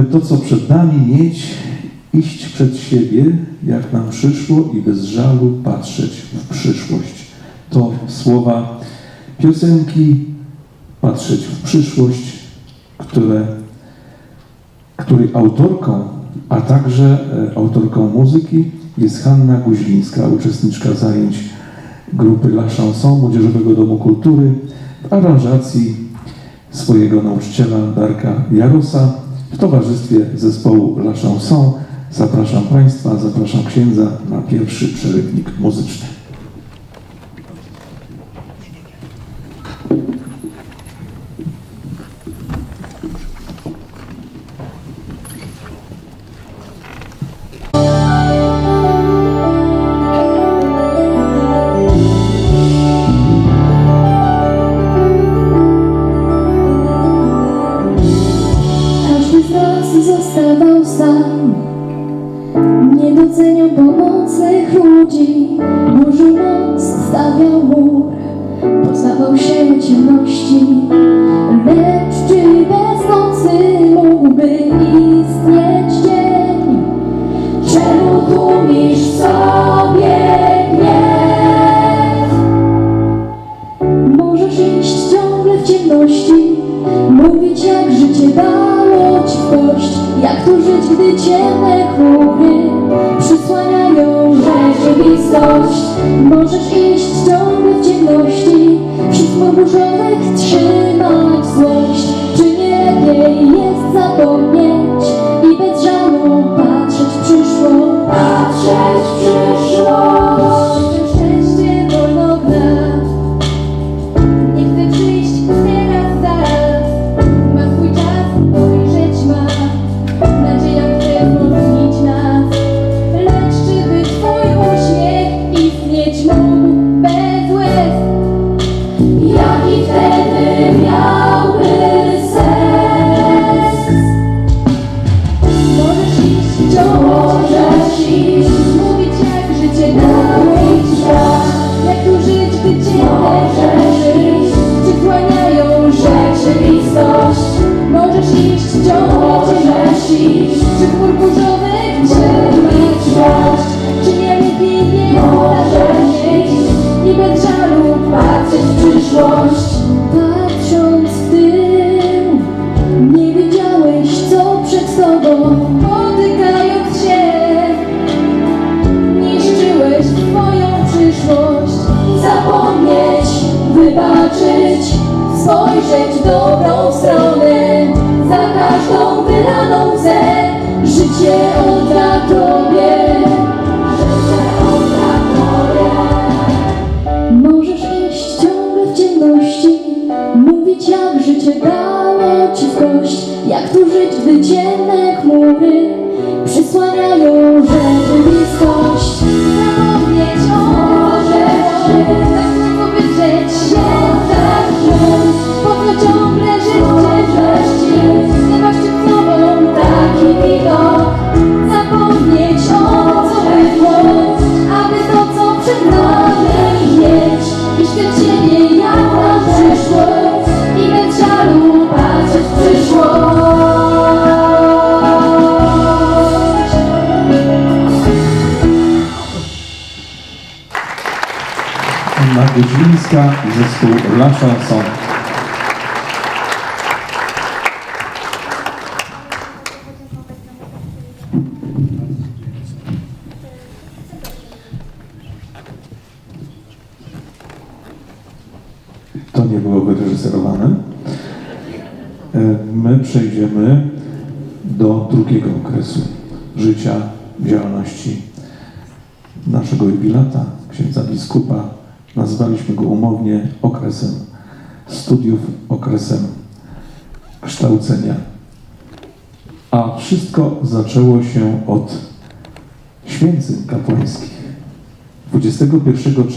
aby to, co przed nami mieć, iść przed siebie, jak nam przyszło i bez żalu patrzeć w przyszłość. To słowa piosenki Patrzeć w przyszłość, które, której autorką, a także e, autorką muzyki jest Hanna Guźlińska, uczestniczka zajęć grupy La Chanson Młodzieżowego Domu Kultury w aranżacji swojego nauczyciela Darka Jarosa w towarzystwie zespołu La Chanson. Zapraszam Państwa, zapraszam księdza na pierwszy przerywnik muzyczny. Zostawał sam. Nie doceniał pomocnych ludzi. Burzył most, stawiał mur. Poznawał się ciemności. Lecz czy bez nocy mógłby istnieć dzień? Czemu tłumisz sobie gniew? Możesz iść ciągle w ciemności. Mówić jak życie dało Jak to żyć, gdy ciemne chmury Przysłaniają rzeczywistość Możesz iść ciągle w ciemności. Wśród chmur burzowych trzymać złość możesz Mówić jak życie dało ci Jak tu żyć, gdy cię możesz iść Przysłaniają rzeczywistość Możesz iść, możesz iść Czy chmur burzowych trzymać mość Czy nie lepiej nie zapomnieć I bez żalu patrzeć w przyszłość Patrząc w tył nie wiedziałeś, co przed tobą wybaczyć Spojrzeć dobrą stronę. Za każdą wylaną łzę Życie odda tobie Życie odda tobie Możesz iść ciągle w ciemności Mówić jak życie dało ci w kość Jak tu żyć, gdy ciemne chmury przed nami mieć I jak I patrzeć w przyszłość zespół La Chanson. To nie było wyreżyserowane. E, My przejdziemy do drugiego okresu życia, działalności naszego jubilata, księdza biskupa, nazwaliśmy go umownie okresem studiów, okresem kształcenia. A wszystko zaczęło się od święceń kapłańskich. 21 czerwca